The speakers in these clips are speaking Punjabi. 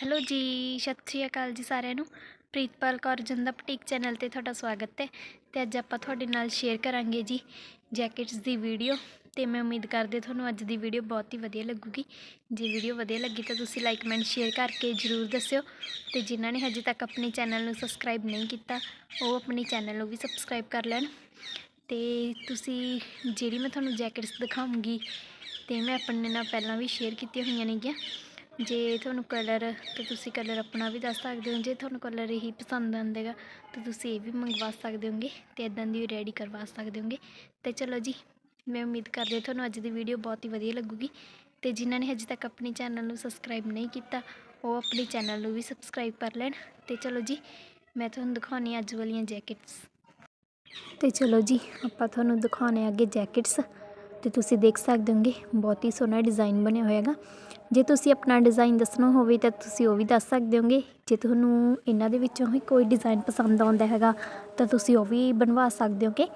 ਹੈਲੋ ਜੀ, ਸਤਿ ਸ਼੍ਰੀ ਅਕਾਲ ਜੀ ਸਾਰਿਆਂ ਨੂੰ। ਪ੍ਰੀਤਪਾਲ ਕੌਰ ਜੰਦਾ ਬੁਟੀਕ ਚੈਨਲ ਤੇ ਤੁਹਾਡਾ ਸਵਾਗਤ ਹੈ। ਤੇ ਅੱਜ ਆਪਾਂ ਤੁਹਾਡੇ ਨਾਲ ਸ਼ੇਅਰ ਕਰਾਂਗੇ ਜੀ ਜੈਕਟਸ ਦੀ ਵੀਡੀਓ ਤੇ ਮੈਂ ਉਮੀਦ ਕਰਦੇ ਤੁਹਾਨੂੰ ਅੱਜ ਦੀ ਵੀਡੀਓ ਬਹੁਤ ਹੀ ਵਧੀਆ ਲੱਗੂਗੀ। ਜੇ ਵੀਡੀਓ ਵਧੀਆ ਲੱਗੀ ਤਾਂ ਤੁਸੀਂ ਲਾਈਕ ਕਮੈਂਟ ਸ਼ੇਅਰ ਕਰਕੇ ਜਰੂਰ ਦੱਸਿਓ। ਤੇ ਜਿਨ੍ਹਾਂ ਨੇ ਹਜੇ ਤੱਕ ਆਪਣੇ ਚੈਨਲ ਨੂੰ ਸਬਸਕ੍ਰਾਈਬ ਨਹੀਂ ਕੀਤਾ, ਉਹ ਆਪਣੇ ਚੈਨਲ ਨੂੰ ਵੀ ਸਬਸਕ੍ਰਾਈਬ ਕਰ ਲੈਣ। ਤੇ ਤੁਸੀਂ, ਜਿਹੜੀ ਮੈਂ ਤੁਹਾਨੂੰ ਜੈਕਟਸ ਦਿਖਾਉਂਗੀ, ਤੇ ਮੈਂ ਆਪਣੇ ਨਾਲ ਪਹਿਲਾਂ ਵੀ ਸ਼ੇਅਰ ਕੀਤੀਆਂ ਹੋਈਆਂ ਨੇਗੀਆਂ। ਜੇ ਤੁਹਾਨੂੰ ਕਲਰ, ਤਾਂ ਤੁਸੀਂ ਕਲਰ ਆਪਣਾ ਵੀ ਦੱਸ ਸਕਦੇ ਹੋ। ਜੇ ਤੁਹਾਨੂੰ ਕਲਰ ਹੀ ਪਸੰਦ ਆਉਂਦੇਗਾ ਤਾਂ ਤੁਸੀਂ ਇਹ ਵੀ ਮੰਗਵਾ ਸਕਦੇ ਹੋਗੇ ਤੇ ਇਦਾਂ ਦੀ ਰੈਡੀ ਕਰਵਾ ਸਕਦੇ ਹੋਗੇ। ਤੇ ਚਲੋ ਜੀ, ਮੈਂ ਉਮੀਦ ਕਰਦੀ ਹਾਂ ਤੁਹਾਨੂੰ ਅੱਜ ਦੀ ਵੀਡੀਓ ਬਹੁਤ ਹੀ ਵਧੀਆ ਲੱਗੂਗੀ। ਤੇ ਜਿਨ੍ਹਾਂ ਨੇ ਹਜੇ ਤੱਕ ਆਪਣੇ ਚੈਨਲ ਨੂੰ ਸਬਸਕ੍ਰਾਈਬ ਨਹੀਂ ਕੀਤਾ, ਉਹ ਆਪਣੇ ਚੈਨਲ ਨੂੰ ਵੀ ਸਬਸਕ੍ਰਾਈਬ ਕਰ ਲੈਣ। ਤੇ ਚਲੋ ਜੀ, ਮੈਂ ਤੁਹਾਨੂੰ ਦਿਖਾਉਣੀ ਅੱਜ ਵਾਲੀਆਂ ਜੈਕਟਸ। ਤੇ ਚਲੋ ਜੀ, ਆਪਾਂ ਤੁਹਾਨੂੰ ਦਿਖਾਉਣੇ ਅੱਗੇ ਜੈਕਟਸ। ਤੇ ਤੁਸੀਂ ਦੇਖ ਸਕਦੇ ਹੋਗੇ, ਬਹੁਤ ਹੀ ਸੋਹਣਾ ਡਿਜ਼ਾਈਨ ਬਣਿਆ ਹੋਇਆਗਾ। ਜੇ ਤੁਸੀਂ ਆਪਣਾ ਡਿਜ਼ਾਈਨ ਦੱਸਣਾ ਹੋਵੇ ਤਾਂ ਤੁਸੀਂ ਉਹ ਵੀ ਦੱਸ ਸਕਦੇ ਹੋਗੇ। ਜੇ ਤੁਹਾਨੂੰ ਇਹਨਾਂ ਦੇ ਵਿੱਚੋਂ ਹੀ ਕੋਈ ਡਿਜ਼ਾਈਨ ਪਸੰਦ ਆਉਂਦਾ ਹੈਗਾ, ਤਾਂ ਤੁਸੀਂ ਉਹ ਵੀ ਬਣਵਾ ਸਕਦੇ ਹੋਗੇ।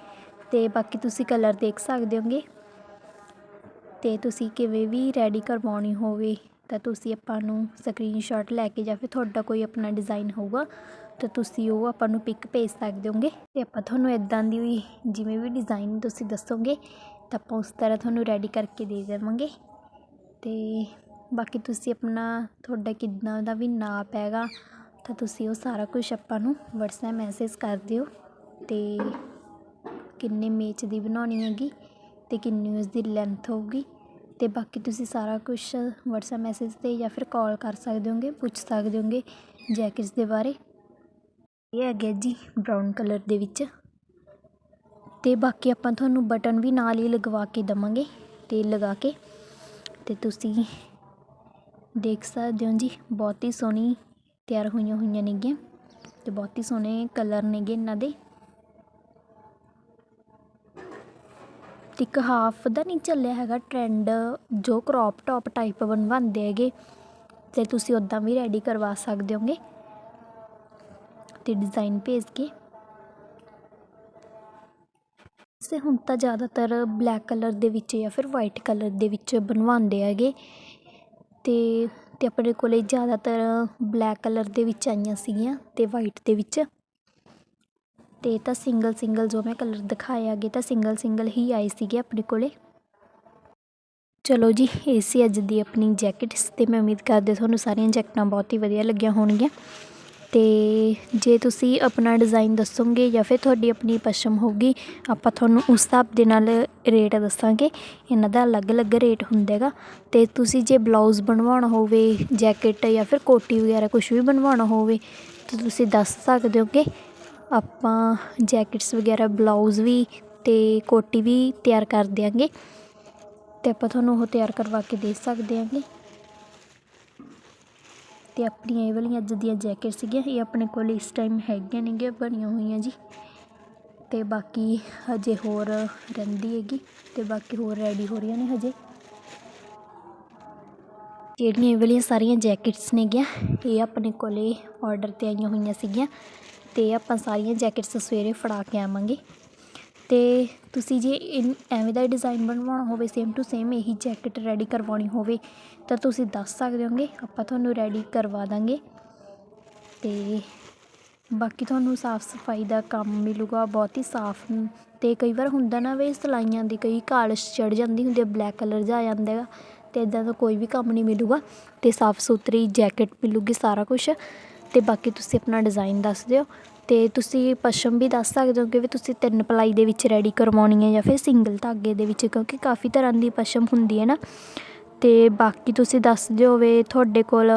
ਤੇ ਬਾਕੀ ਤੁਸੀਂ ਕਲਰ ਦੇਖ ਸਕਦੇ ਹੋਗੇ। ਤੇ ਤੁਸੀਂ ਕਿਵੇਂ ਵੀ ਰੈਡੀ ਕਰਵਾਉਣੀ ਹੋਵੇ, ਤਾਂ ਤੁਸੀਂ ਆਪਾਂ ਨੂੰ ਸਕਰੀਨਸ਼ਾਟ ਲੈ ਕੇ ਜਾਂ ਫਿਰ ਤੁਹਾਡਾ ਕੋਈ ਆਪਣਾ ਡਿਜ਼ਾਈਨ ਹੋਊਗਾ, ਤਾਂ ਤੁਸੀਂ ਉਹ ਆਪਾਂ ਨੂੰ ਪਿਕ ਭੇਜ ਸਕਦੇ ਹੋਗੇ। ਤੇ ਆਪਾਂ ਤੁਹਾਨੂੰ ਇਦਾਂ ਦੀ ਜਿਵੇਂ ਵੀ ਡਿਜ਼ਾਈਨ ਤੁਸੀਂ ਦੱਸੋਗੇ ਤਾਂ ਆਪਾਂ ਉਸ ਤਰ੍ਹਾਂ ਤੁਹਾਨੂੰ ਰੈਡੀ ਕਰਕੇ ਦੇ ਦੇਵਾਂਗੇ। ਅਤੇ ਬਾਕੀ ਤੁਸੀਂ ਆਪਣਾ ਤੁਹਾਡਾ ਕਿੱਦਾਂ ਦਾ ਵੀ ਨਾਪ ਹੈਗਾ, ਤਾਂ ਤੁਸੀਂ ਉਹ ਸਾਰਾ ਕੁਛ ਆਪਾਂ ਨੂੰ ਵਟਸਐਪ ਮੈਸੇਜ ਕਰ ਦਿਓ। ਅਤੇ ਕਿੰਨੇ ਮੇਚ ਦੀ ਬਣਾਉਣੀ ਹੈਗੀ ਅਤੇ ਕਿੰਨੀ ਉਸਦੀ ਲੈਂਥ ਹੋਊਗੀ। ਅਤੇ ਬਾਕੀ ਤੁਸੀਂ ਸਾਰਾ ਕੁਛ ਵਟਸਐਪ ਮੈਸੇਜ ਤੇ ਜਾਂ ਫਿਰ ਕਾਲ ਕਰ ਸਕਦੇ ਹੋਗੇ, ਪੁੱਛ ਸਕਦੇ ਹੋਗੇ ਜੈਕਟਸ ਦੇ ਬਾਰੇ। ਇਹ ਹੈਗਾ ਜੀ ਬਰਾਊਨ ਕਲਰ ਦੇ ਵਿੱਚ। ਅਤੇ ਬਾਕੀ ਆਪਾਂ ਤੁਹਾਨੂੰ ਬਟਨ ਵੀ ਨਾਲ ਹੀ ਲਗਵਾ ਕੇ ਦੇਵਾਂਗੇ ਅਤੇ ਲਗਾ ਕੇ। ਅਤੇ ਤੁਸੀਂ ਦੇਖ ਸਕਦੇ ਹੋ ਜੀ, ਬਹੁਤ ਹੀ ਸੋਹਣੀ ਤਿਆਰ ਹੋਈਆਂ ਹੋਈਆਂ ਨੇਗੀਆਂ ਅਤੇ ਬਹੁਤ ਹੀ ਸੋਹਣੇ ਕਲਰ ਨੇਗੇ ਇਹਨਾਂ ਦੇ। ਤੇ ਇੱਕ ਹਾਫ ਦਾ ਨਹੀਂ ਚੱਲਿਆ ਹੈਗਾ ਟ੍ਰੈਂਡ ਜੋ ਕ੍ਰੌਪ ਟੌਪ ਟਾਈਪ ਬਣਵਾਉਂਦੇ ਹੈਗੇ, ਤੇ ਤੁਸੀਂ ਉਦਾਂ ਵੀ ਰੈਡੀ ਕਰਵਾ ਸਕਦੇ ਹੋਗੇ। ਤੇ ਡਿਜ਼ਾਈਨ ਭੇਜ ਕੇ। ਸੇ ਹੁਣ ਤਾਂ ਜ਼ਿਆਦਾਤਰ ਬਲੈਕ ਕਲਰ ਦੇ ਵਿੱਚ ਜਾਂ ਫਿਰ ਵਾਈਟ ਕਲਰ ਦੇ ਵਿੱਚ ਬਣਵਾਉਂਦੇ ਹੈਗੇ। ਅਤੇ ਤੇ ਆਪਣੇ ਕੋਲ ਜ਼ਿਆਦਾਤਰ ਬਲੈਕ ਕਲਰ ਦੇ ਵਿੱਚ ਆਈਆਂ ਸੀਗੀਆਂ ਅਤੇ ਵਾਈਟ ਦੇ ਵਿੱਚ। ਅਤੇ ਤਾਂ ਸਿੰਗਲ ਸਿੰਗਲ ਜੋ ਮੈਂ ਕਲਰ ਦਿਖਾਏ ਅੱਗੇ ਤਾਂ ਸਿੰਗਲ ਸਿੰਗਲ ਹੀ ਆਏ ਸੀਗੇ ਆਪਣੇ ਕੋਲ। ਚਲੋ ਜੀ, ਇਹ ਸੀ ਅੱਜ ਦੀ ਆਪਣੀ ਜੈਕਟਸ ਤੇ ਮੈਂ ਉਮੀਦ ਕਰਦੇ ਤੁਹਾਨੂੰ ਸਾਰੀਆਂ ਜੈਕਟਾਂ ਬਹੁਤ ਹੀ ਵਧੀਆ ਲੱਗੀਆਂ ਹੋਣਗੀਆਂ। ਅਤੇ ਜੇ ਤੁਸੀਂ ਆਪਣਾ ਡਿਜ਼ਾਈਨ ਦੱਸੋਗੇ ਜਾਂ ਫਿਰ ਤੁਹਾਡੀ ਆਪਣੀ ਪਸੰਦ ਹੋਊਗੀ, ਆਪਾਂ ਤੁਹਾਨੂੰ ਉਸ ਹਿਸਾਬ ਦੇ ਨਾਲ ਰੇਟ ਦੱਸਾਂਗੇ। ਇਹਨਾਂ ਦਾ ਅਲੱਗ-ਅਲੱਗ ਰੇਟ ਹੁੰਦਾ ਹੈਗਾ। ਅਤੇ ਤੁਸੀਂ ਜੇ ਬਲਾਊਜ਼ ਬਣਵਾਉਣਾ ਹੋਵੇ ਜੈਕਟ ਜਾਂ ਫਿਰ ਕੋਟੀ ਵਗੈਰਾ ਕੁਛ ਵੀ ਬਣਵਾਉਣਾ ਹੋਵੇ, ਤਾਂ ਤੁਸੀਂ ਦੱਸ ਸਕਦੇ ਹੋਗੇ, ਆਪਾਂ ਜੈਕਟਸ ਵਗੈਰਾ ਬਲਾਊਜ਼ ਵੀ ਅਤੇ ਕੋਟੀ ਵੀ ਤਿਆਰ ਕਰ ਦਿਆਂਗੇ। ਅਤੇ ਆਪਾਂ ਤੁਹਾਨੂੰ ਉਹ ਤਿਆਰ ਕਰਵਾ ਕੇ ਦੇ ਸਕਦੇ ਹਾਂਗੇ ਅਤੇ ਆਪਣੀਆਂ ਇਹ ਵਾਲੀਆਂ ਅੱਜ ਦੀਆਂ ਜੈਕਟ ਸੀਗੀਆਂ, ਇਹ ਆਪਣੇ ਕੋਲ ਇਸ ਟਾਈਮ ਹੈਗੀਆਂ ਨੇਗੀਆਂ ਬਣੀਆਂ ਹੋਈਆਂ ਜੀ। ਅਤੇ ਬਾਕੀ ਹਜੇ ਹੋਰ ਰਹਿੰਦੀ ਹੈਗੀ ਅਤੇ ਬਾਕੀ ਹੋਰ ਰੈਡੀ ਹੋ ਰਹੀਆਂ ਨੇ ਹਜੇ। ਜਿਹੜੀਆਂ ਇਹ ਵਾਲੀਆਂ ਸਾਰੀਆਂ ਜੈਕਟਸ ਨੇਗੀਆਂ, ਇਹ ਆਪਣੇ ਕੋਲੇ ਆਰਡਰ ਤੇ ਆਈਆਂ ਹੋਈਆਂ ਸੀਗੀਆਂ ਅਤੇ ਆਪਾਂ ਸਾਰੀਆਂ ਜੈਕਟਸ ਸਵੇਰੇ ਫੜਾ ਕੇ ਆਵਾਂਗੇ। ਅਤੇ ਤੁਸੀਂ ਜੇ ਐਵੇਂ ਦਾ ਡਿਜ਼ਾਇਨ ਬਣਵਾਉਣਾ ਹੋਵੇ ਸੇਮ ਟੂ ਸੇਮ ਇਹੀ ਜੈਕਟ ਰੈਡੀ ਕਰਵਾਉਣੀ ਹੋਵੇ, ਤਾਂ ਤੁਸੀਂ ਦੱਸ ਸਕਦੇ ਹੋਗੇ, ਆਪਾਂ ਤੁਹਾਨੂੰ ਰੈਡੀ ਕਰਵਾ ਦਾਂਗੇ। ਅਤੇ ਬਾਕੀ ਤੁਹਾਨੂੰ ਸਾਫ਼ ਸਫ਼ਾਈ ਦਾ ਕੰਮ ਮਿਲੂਗਾ, ਬਹੁਤ ਹੀ ਸਾਫ਼ ਅਤੇ ਕਈ ਵਾਰ ਹੁੰਦਾ ਨਾ ਵੀ ਸਿਲਾਈਆਂ ਦੀ ਕਈ ਕਾਲਸ਼ ਚੜ ਜਾਂਦੀ ਹੁੰਦੀ ਹੈ ਬਲੈਕ ਕਲਰ ਜਿਹਾ ਆ ਜਾਂਦਾ ਹੈਗਾ ਤੇ ਇਦਾਂ ਦਾ ਕੋਈ ਵੀ ਕੰਮ ਨਹੀਂ ਮਿਲੂਗਾ ਅਤੇ ਸਾਫ਼ ਸੁਥਰੀ ਜੈਕਟ ਮਿਲੂਗੀ ਸਾਰਾ ਕੁਛ। ਅਤੇ ਬਾਕੀ ਤੁਸੀਂ ਆਪਣਾ ਡਿਜ਼ਾਇਨ ਦੱਸ ਦਿਓ ਅਤੇ ਤੁਸੀਂ ਪਸ਼ਮ ਵੀ ਦੱਸ ਸਕਦੇ ਹੋ ਕਿ ਵੀ ਤੁਸੀਂ ਤਿੰਨ ਪਲਾਈ ਦੇ ਵਿੱਚ ਰੈਡੀ ਕਰਵਾਉਣੀ ਹੈ ਜਾਂ ਫਿਰ ਸਿੰਗਲ ਧਾਗੇ ਦੇ ਵਿੱਚ, ਕਿਉਂਕਿ ਕਾਫੀ ਤਰ੍ਹਾਂ ਦੀ ਪਸ਼ਮ ਹੁੰਦੀ ਹੈ ਨਾ। ਅਤੇ ਬਾਕੀ ਤੁਸੀਂ ਦੱਸ ਦਿਓ ਵੀ ਤੁਹਾਡੇ ਕੋਲ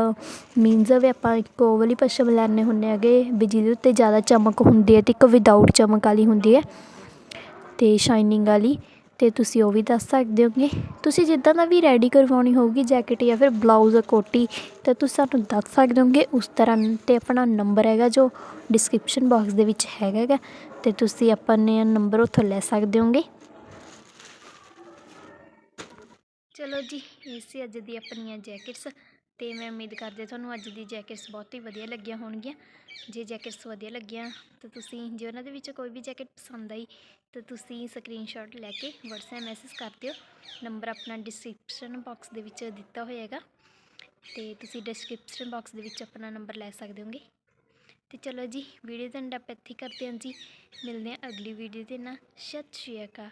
ਮੀਨਜ਼ ਵੀ ਆਪਾਂ ਇੱਕ ਉਹ ਵਾਲੀ ਪਸ਼ਮ ਲੈਂਦੇ ਹੁੰਦੇ ਹੈਗੇ, ਵੀ ਜਿਹਦੇ ਉੱਤੇ ਜ਼ਿਆਦਾ ਚਮਕ ਹੁੰਦੀ ਹੈ ਅਤੇ ਇੱਕ ਵਿਦਾਊਟ ਚਮਕ ਵਾਲੀ ਹੁੰਦੀ ਹੈ ਅਤੇ ਸ਼ਾਈਨਿੰਗ ਵਾਲੀ। ਅਤੇ ਤੁਸੀਂ ਉਹ ਵੀ ਦੱਸ ਸਕਦੇ ਹੋਗੇ। ਤੁਸੀਂ ਜਿੱਦਾਂ ਦਾ ਵੀ ਰੈਡੀ ਕਰਵਾਉਣੀ ਹੋਊਗੀ ਜੈਕਟ ਜਾਂ ਫਿਰ ਬਲਾਊਜ਼ ਕੋਟੀ, ਤਾਂ ਤੁਸੀਂ ਸਾਨੂੰ ਦੱਸ ਸਕਦੇ ਹੋਗੇ। ਉਸ ਤਰ੍ਹਾਂ ਅਤੇ ਆਪਣਾ ਨੰਬਰ ਹੈਗਾ ਜੋ ਡਿਸਕ੍ਰਿਪਸ਼ਨ ਬਾਕਸ ਦੇ ਵਿੱਚ ਹੈਗਾ ਹੈਗਾ। ਤੇ ਤੁਸੀਂ ਆਪਣੇ ਨੰਬਰ ਉੱਥੋਂ ਲੈ ਸਕਦੇ ਹੋਗੇ। ਚਲੋ ਜੀ, ਇਹ ਸੀ ਅੱਜ ਦੀ ਆਪਣੀਆਂ ਜੈਕਟਸ ਤੇ ਮੈਂ ਉਮੀਦ ਕਰਦੀ ਤੁਹਾਨੂੰ ਅੱਜ ਦੀ ਜੈਕਟਸ ਬਹੁਤ ਹੀ ਵਧੀਆ ਲੱਗੀਆਂ ਹੋਣਗੀਆਂ। ਜੇ ਜੈਕਟਸ ਵਧੀਆ ਲੱਗੀਆਂ ਤਾਂ ਤੁਸੀਂ, ਜੇ ਉਹਨਾਂ ਦੇ ਵਿੱਚ ਕੋਈ ਵੀ ਜੈਕਟ ਪਸੰਦ ਆਈ ਤਾਂ ਤੁਸੀਂ ਸਕਰੀਨਸ਼ਾਟ ਲੈ ਕੇ WhatsApp ਮੈਸੇਜ ਕਰ ਦਿਓ। ਨੰਬਰ ਆਪਣਾ ਡਿਸਕ੍ਰਿਪਸ਼ਨ ਬਾਕਸ ਦੇ ਵਿੱਚ ਦਿੱਤਾ ਹੋਏਗਾ ਤੇ ਤੁਸੀਂ ਡਿਸਕ੍ਰਿਪਸ਼ਨ ਬਾਕਸ ਦੇ ਵਿੱਚ ਆਪਣਾ ਨੰਬਰ ਲੈ ਸਕਦੇ ਹੋਗੇ। ਤੇ ਚਲੋ ਜੀ ਵੀਡੀਓ ਦਾ ਐਂਡ ਆਪਾਂ ਇੱਥੇ ਕਰਦੇ ਹਾਂ ਜੀ। ਮਿਲਦੇ ਹਾਂ ਅਗਲੀ ਵੀਡੀਓ ਦੇ ਨਾਲ। ਸਤਿ ਸ਼੍ਰੀ ਅਕਾਲ।